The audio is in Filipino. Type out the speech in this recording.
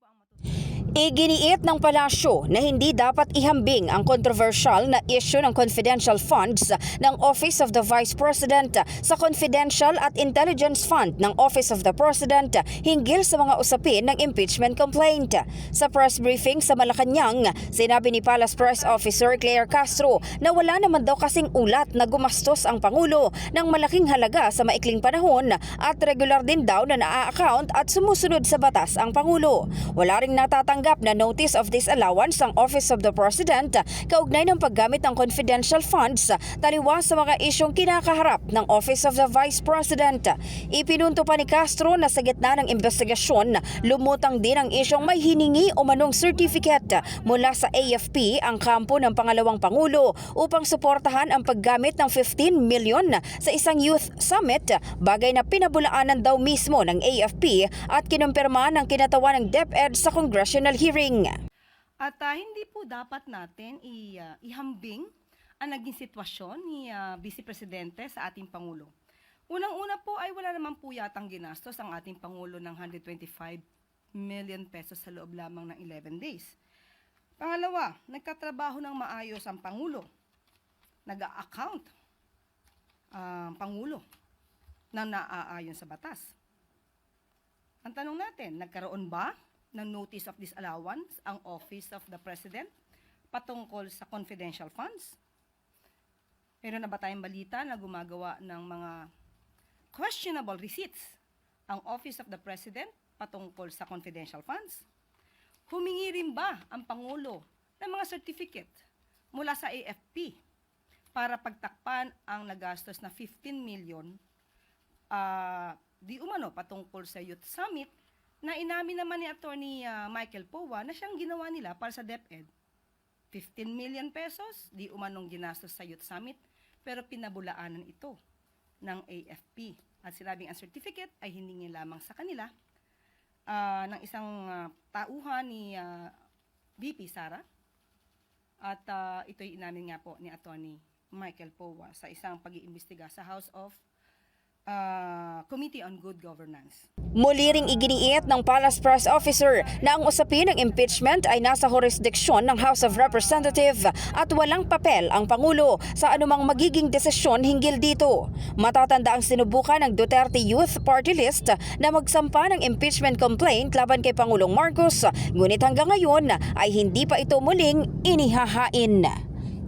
po ang matutunan. Iginiit ng palasyo na hindi dapat ihambing ang kontrobersyal na issue ng confidential funds ng Office of the Vice President sa Confidential at Intelligence Fund ng Office of the President hinggil sa mga usapin ng impeachment complaint. Sa press briefing sa Malacanang, sinabi ni Palace Press Officer Claire Castro na wala naman daw kasing ulat na gumastos ang Pangulo ng malaking halaga sa maikling panahon at regular din daw na naa-account at sumusunod sa batas ang Pangulo. Wala ring natatanggap na notice of disallowance ang Office of the President kaugnay ng paggamit ng confidential funds taliwas sa mga isyong kinakaharap ng Office of the Vice President. Ipinunto pa ni Castro na sa gitna ng investigasyon, lumutang din ang isyong may hiningi o manong certificate mula sa AFP ang kampo ng pangalawang Pangulo upang suportahan ang paggamit ng 15 million sa isang youth summit, bagay na pinabulaanan daw mismo ng AFP at kinumpirma ng kinatawan ng DepEd sa congressional hearing. At ah, hindi po dapat natin i, ah, ihambing ang naging sitwasyon ni ah, Vice Presidente sa ating Pangulo. Unang-una po ay wala naman po yatang ginastos ang ating Pangulo ng 125 million pesos sa loob lamang ng 11 days. Pangalawa, nagkatrabaho ng maayos ang Pangulo. Nag-account ang Pangulo na naaayon sa batas. Ang tanong natin, nagkaroon ba ng notice of disallowance ang Office of the President patungkol sa confidential funds? Meron na ba tayong balita na gumagawa ng mga questionable receipts ang Office of the President patungkol sa confidential funds? Humingi rin ba ang Pangulo ng mga certificate mula sa AFP para pagtakpan ang nagastos na 15 million ah, di umano patungkol sa Youth Summit na inamin naman ni Attorney ah, Michael Powa na siyang ginawa nila para sa DepEd. 15 million pesos, di umanong ginastos sa Youth Summit, pero pinabulaanan ito ng AFP. At sinabing ang certificate ay hiningi lamang sa kanila ah, ng isang ah, tauhan ni ah, VP Sara. At ah, ito'y inamin nga po ni Attorney Michael Powa sa isang pag-iimbestiga sa House of ah, Committee on Good Governance. Muli ring iginiit ng Palace Press Officer na ang usapin ng impeachment ay nasa jurisdiksyon ng House of Representatives at walang papel ang Pangulo sa anumang magiging desisyon hinggil dito. Matatanda ang sinubukan ng Duterte Youth Party List na magsampa ng impeachment complaint laban kay Pangulong Marcos, ngunit hanggang ngayon ay hindi pa ito muling inihahain.